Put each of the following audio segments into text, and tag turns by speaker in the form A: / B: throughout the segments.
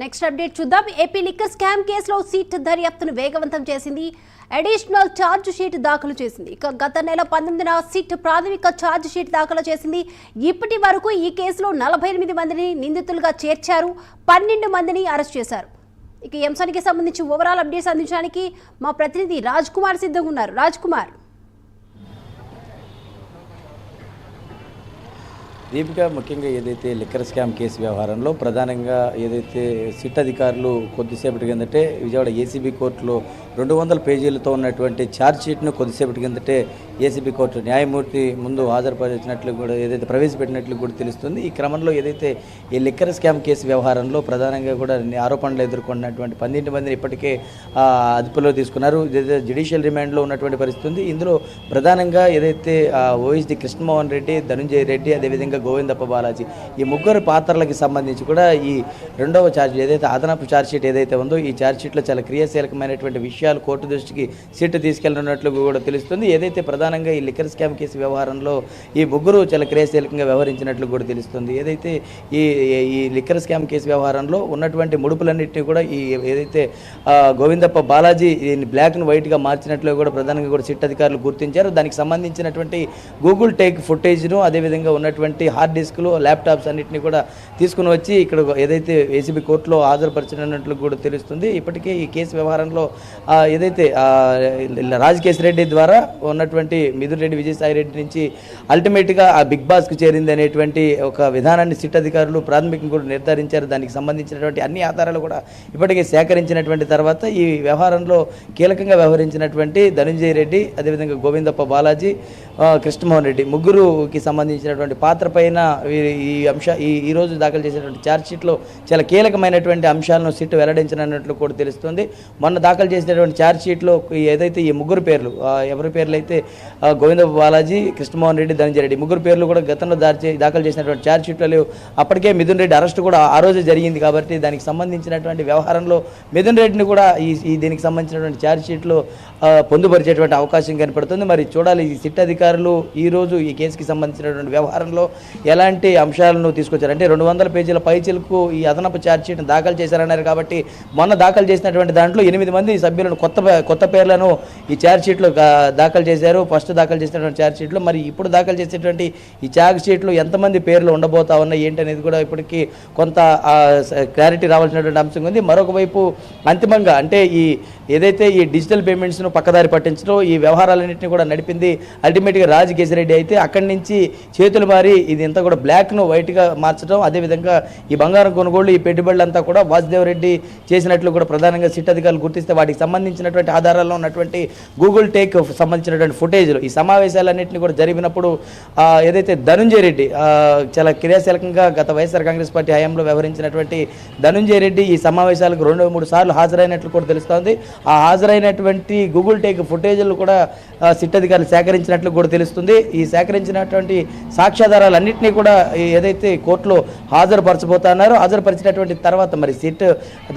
A: Next update చూద్దాం. AP liquor scam కేసులో SIT దర్యాప్తును వేగవంతం చేసింది. అడిషనల్ ఛార్జ్ షీట్ దాఖలు చేసింది. ఇక గత నెల పంతొమ్మిదిన సిట్ ప్రాథమిక ఛార్జ్ షీట్ దాఖలు చేసింది. ఇప్పటి వరకు ఈ కేసులో నలభై ఎనిమిది మందిని నిందితులుగా చేర్చారు. పన్నెండు మందిని అరెస్ట్ చేశారు. ఇక ఈ అంశానికి సంబంధించి ఓవరాల్ అప్డేట్స్ అందించడానికి మా ప్రతినిధి రాజ్ కుమార్ సిద్ధంగా ఉన్నారు. రాజ్ కుమార్.
B: దీపిక ముఖ్యంగా ఏదైతే లిక్కర్ స్కామ్ కేసు వ్యవహారంలో ప్రధానంగా ఏదైతే సిట్ అధికారులు కొద్దిసేపటి కిందటే విజయవాడ ఏసీబీ కోర్టులో రెండు వందల పేజీలతో ఉన్నటువంటి ఛార్జ్ షీట్ను కొద్దిసేపటి కిందటే ఏసీబీ కోర్టు న్యాయమూర్తి ముందు హాజరుపరిచినట్లు కూడా ఏదైతే ప్రవేశపెట్టినట్లు కూడా తెలుస్తుంది. ఈ క్రమంలో ఏదైతే ఈ లిక్కర్ స్కామ్ కేసు వ్యవహారంలో ప్రధానంగా కూడా ఆరోపణలు ఎదుర్కొన్నటువంటి పన్నెండు మందిని ఇప్పటికే అదుపులో తీసుకున్నారు. ఏదైతే జ్యుడిషియల్ రిమాండ్లో ఉన్నటువంటి పరిస్థితి ఉంది ఇందులో ప్రధానంగా ఏదైతే ఓఎస్డి కృష్ణమోహన్ రెడ్డి ధనుంజయ రెడ్డి అదేవిధంగా గోవిందప్ప బాలాజీ ఈ ముగ్గురు పాత్రలకి సంబంధించి కూడా ఈ రెండవ ఛార్జ్ ఏదైతే అదనపు ఛార్జ్షీట్ ఏదైతే ఉందో ఈ ఛార్జ్షీట్లో చాలా క్రియాశీలకమైనటువంటి విషయాలు కోర్టు దృష్టికి సీటు తీసుకెళ్ళినట్లు కూడా తెలుస్తుంది. ఏదైతే ప్రధాన ప్రధానంగా ఈ లిక్కర్ స్కామ్ కేసు వ్యవహారంలో ఈ ముగ్గురు చాలా క్రియాశీలకంగా వ్యవహరించినట్లు కూడా తెలుస్తుంది. ఏదైతే ఈ ఈ లిక్కర్ స్కామ్ కేసు వ్యవహారంలో ఉన్నటువంటి ముడుపులన్నింటినీ కూడా ఈ ఏదైతే గోవిందప్ప బాలాజీ దీన్ని బ్లాక్ను వైట్గా మార్చినట్లు కూడా ప్రధానంగా కూడా సిట్ అధికారులు గుర్తించారు. దానికి సంబంధించినటువంటి గూగుల్ టేక్ ఫుటేజ్ను అదేవిధంగా ఉన్నటువంటి హార్డ్ డిస్క్లు ల్యాప్టాప్స్ అన్నింటినీ కూడా తీసుకుని వచ్చి ఇక్కడ ఏదైతే ఏసీబీ కోర్టులో హాజరుపరిచినట్లు కూడా తెలుస్తుంది. ఇప్పటికే ఈ కేసు వ్యవహారంలో ఏదైతే ఆ, రాజకేశ్ రెడ్డి ద్వారా ఉన్నటువంటి మిథున్ రెడ్డి విజయసాయి రెడ్డి నుంచి అల్టిమేట్గా ఆ బిగ్ బాస్కు చేరింది అనేటువంటి ఒక విధానాన్ని సిట్ అధికారులు ప్రాథమికంగా కూడా నిర్ధారించారు. దానికి సంబంధించినటువంటి అన్ని ఆధారాలు కూడా ఇప్పటికే సేకరించినటువంటి తర్వాత ఈ వ్యవహారంలో కీలకంగా వ్యవహరించినటువంటి ధనుంజయ రెడ్డి అదేవిధంగా గోవిందప్ప బాలాజీ కృష్ణమోహన్ రెడ్డి ముగ్గురుకి సంబంధించినటువంటి పాత్ర పైన ఈ- అంశ ఈ ఈరోజు రోజు దాఖలు చేసినటువంటి ఛార్జ్షీట్లో చాలా కీలకమైనటువంటి అంశాలను సిట్ వెల్లడించినట్లు కూడా తెలుస్తుంది. మొన్న దాఖలు చేసినటువంటి ఛార్జ్షీట్లో ఏదైతే ఈ ముగ్గురు పేర్లు ఎవరి పేర్లు అయితే గోవింద బాలాజీ కృష్ణమోహన్ రెడ్డి ధనంజయ రెడ్డి ముగ్గురు పేర్లు కూడా గతంలో దాచి దాఖలు చేసినటువంటి ఛార్జ్ షీట్లో అప్పటికే మిథున్ రెడ్డి అరెస్ట్ కూడా ఆ రోజు జరిగింది కాబట్టి దానికి సంబంధించినటువంటి వ్యవహారంలో మిథున్ రెడ్డిని కూడా ఈ ఈ దీనికి సంబంధించినటువంటి ఛార్జ్ షీట్లో పొందుపరిచేటువంటి అవకాశం కనపడుతుంది. మరి చూడాలి ఈ సిట్ అధికారులు ఈ ఈ కేసుకి సంబంధించినటువంటి వ్యవహారంలో ఎలాంటి అంశాలను తీసుకొచ్చారు? అంటే రెండు వందల పేజీల పైచీలకు ఈ అదనపు ఛార్జ్షీట్ను దాఖలు చేశారన్నారు కాబట్టి మొన్న దాఖలు చేసినటువంటి దాంట్లో ఎనిమిది మంది సభ్యులను కొత్త కొత్త పేర్లను ఈ ఛార్జ్షీట్లో దాఖలు చేశారు. ఫస్ట్ దాఖలు చేసినటువంటి ఛార్జ్ షీట్లో మరి ఇప్పుడు దాఖలు చేసేటువంటి ఈ ఛార్జ్ షీట్లో ఎంతమంది పేర్లు ఉండబోతా ఉన్నాయి ఏంటనేది కూడా ఇప్పటికీ కొంత క్లారిటీ రావాల్సినటువంటి అంశం ఉంది. మరొక వైపు అంతిమంగా అంటే ఈ ఏదైతే ఈ డిజిటల్ పేమెంట్స్ను పక్కదారి పట్టించడం ఈ వ్యవహారాలన్నింటినీ కూడా నడిపింది అల్టిమేట్గా రాజ్ కేసిరెడ్డి అయితే అక్కడి నుంచి చేతులు మారి ఇది ఇంత కూడా బ్లాక్ను వైట్గా మార్చడం అదేవిధంగా ఈ బంగారం కొనుగోళ్ళు ఈ పెట్టుబడులంతా కూడా వాసుదేవ్ రెడ్డి చేసినట్లు కూడా ప్రధానంగా సిట్ అధికారులు గుర్తిస్తే వాటికి సంబంధించినటువంటి ఆధారాల్లో ఉన్నటువంటి గూగుల్ టేక్ సంబంధించినటువంటి ఫుటేజ్ ఫుటేజ్లు ఈ సమావేశాలన్నింటినీ కూడా జరిపినప్పుడు ఏదైతే ధనుంజయ రెడ్డి చాలా క్రియాశీలకంగా గత వైఎస్ఆర్ కాంగ్రెస్ పార్టీ హయాంలో వ్యవహరించినటువంటి ధనుంజయ రెడ్డి ఈ సమావేశాలకు రెండు మూడు సార్లు హాజరైనట్లు కూడా తెలుస్తోంది. ఆ హాజరైనటువంటి గూగుల్ టేక్ ఫుటేజ్లు కూడా సిట్ అధికారులు సేకరించినట్లు కూడా తెలుస్తుంది. ఈ సేకరించినటువంటి సాక్ష్యాధారాలన్నింటినీ కూడా ఏదైతే కోర్టులో హాజరుపరచబోతున్నారో హాజరుపరిచినటువంటి తర్వాత మరి సిట్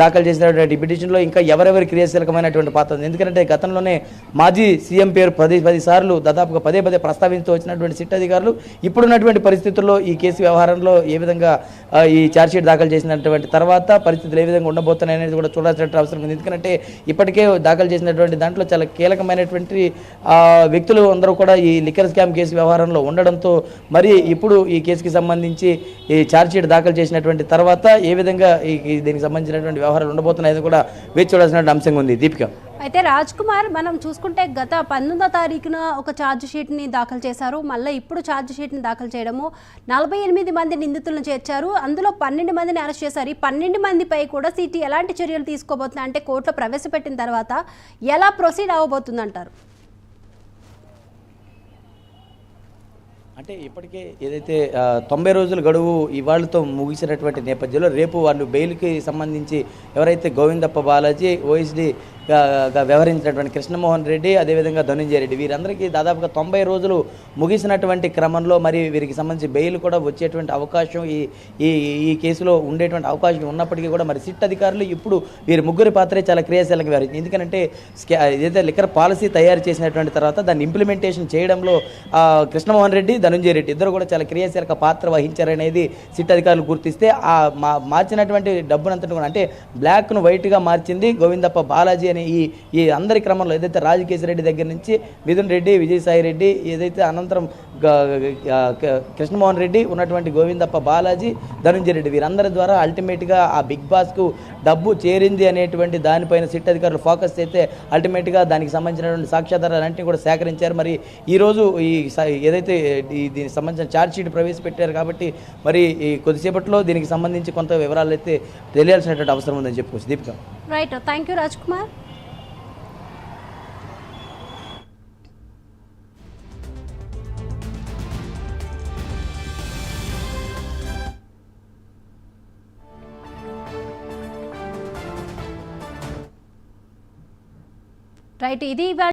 B: దాఖలు చేసినటువంటి పిటిషన్లో ఇంకా ఎవరెవరి క్రియాశీలకమైనటువంటి పాత్ర ఉంది. ఎందుకంటే గతంలోనే మాజీ సీఎం పేరు పది పది సార్లు దాదాపుగా పదే పదే ప్రస్తావించుతూ వచ్చినటువంటి సిట్ అధికారులు ఇప్పుడున్నటువంటి పరిస్థితుల్లో ఈ కేసు వ్యవహారంలో ఏ విధంగా ఈ ఛార్జ్షీట్ దాఖలు చేసినటువంటి తర్వాత పరిస్థితులు ఏ విధంగా ఉండబోతున్నాయి అనేది కూడా చూడాల్సిన అవసరం ఉంది. ఎందుకంటే ఇప్పటికే దాఖలు చేసినటువంటి దాంట్లో చాలా కీలకమైనటువంటి వ్యక్తులు అందరూ కూడా ఈ లిక్కర్ స్కామ్ కేసు వ్యవహారంలో ఉండడంతో మరి ఇప్పుడు ఈ కేసుకి సంబంధించి ఈ ఛార్జ్షీట్ దాఖలు చేసినటువంటి తర్వాత ఏ విధంగా ఈ దీనికి సంబంధించినటువంటి వ్యవహారాలు ఉండబోతున్నాయి కూడా వేచి చూడాల్సిన అంశంగా ఉంది. దీపిక.
A: అయితే రాజ్ కుమార్ మనం చూసుకుంటే గత పంతొమ్మిదో తారీఖున ఒక ఛార్జ్ షీట్ని దాఖలు చేశారు. మళ్ళీ ఇప్పుడు ఛార్జ్ షీట్ని దాఖలు చేయడము నలభై ఎనిమిది మంది నిందితులను చేర్చారు. అందులో పన్నెండు మందిని అరెస్ట్ చేశారు. ఈ పన్నెండు మందిపై కూడా సిటీ ఎలాంటి చర్యలు తీసుకోబోతుంది అంటే కోర్టులో ప్రవేశపెట్టిన తర్వాత ఎలా ప్రొసీడ్ అవ్వబోతుంది అంటారు
B: అంటే ఇప్పటికే ఏదైతే తొంభై రోజుల గడువు ఇవాళతో ముగిసినటువంటి నేపథ్యంలో రేపు వాళ్ళు బెయిల్కి సంబంధించి ఎవరైతే గోవిందప్ప బాలాజీ ఓఎస్డి వ్యవహరించినటువంటి కృష్ణమోహన్ రెడ్డి అదేవిధంగా ధనుంజయ రెడ్డి. వీరందరికీ దాదాపుగా తొంభై రోజులు ముగిసినటువంటి క్రమంలో మరి వీరికి సంబంధించి బెయిల్ కూడా వచ్చేటువంటి అవకాశం ఈ ఈ ఈ కేసులో ఉండేటువంటి అవకాశం ఉన్నప్పటికీ కూడా మరి సిట్ అధికారులు ఇప్పుడు వీరి ముగ్గురి పాత్రే చాలా క్రియాశీలంగా వ్యవహరించింది ఎందుకంటే స్కా- ఏదైతే లిక్కర్ పాలసీ తయారు చేసినటువంటి తర్వాత దాన్ని ఇంప్లిమెంటేషన్ చేయడంలో కృష్ణమోహన్ రెడ్డి ధనుంజయ రెడ్డి ఇద్దరు కూడా చాలా క్రియాశీలక పాత్ర వహించారనేది సిట్ అధికారులు గుర్తిస్తే ఆ మా మార్చినటువంటి డబ్బునంతటి కూడా అంటే బ్లాక్ను వైట్గా మార్చింది గోవిందప్ప బాలాజీ అని ఈ ఈ అందరి క్రమంలో ఏదైతే రాజకేశ్వర రెడ్డి దగ్గర నుంచి మిథున్ రెడ్డి విజయసాయి రెడ్డి ఏదైతే అనంతరం కృష్ణమోహన్ రెడ్డి ఉన్నటువంటి గోవిందప్ప బాలాజీ ధనుంజయ రెడ్డి వీరందరి ద్వారా అల్టిమేట్గా ఆ బిగ్ బాస్కు డబ్బు చేరింది అనేటువంటి దానిపైన సిట్ అధికారులు ఫోకస్ అయితే అల్టిమేట్గా దానికి సంబంధించినటువంటి సాక్ష్యాధారాలన్నింటినీ కూడా సేకరించారు. మరి ఈరోజు ఈ ఏదైతే దీనికి సంబంధించిన ఛార్జ్షీట్ ప్రవేశపెట్టారు కాబట్టి మరి ఈ కొద్దిసేపట్లో దీనికి సంబంధించి కొంత వివరాలు అయితే తెలియాల్సినటువంటి అవసరం ఉందని చెప్పుకోవచ్చు. Deepika.
A: Right thank you Raj Kumar right ఇది ఇవాళ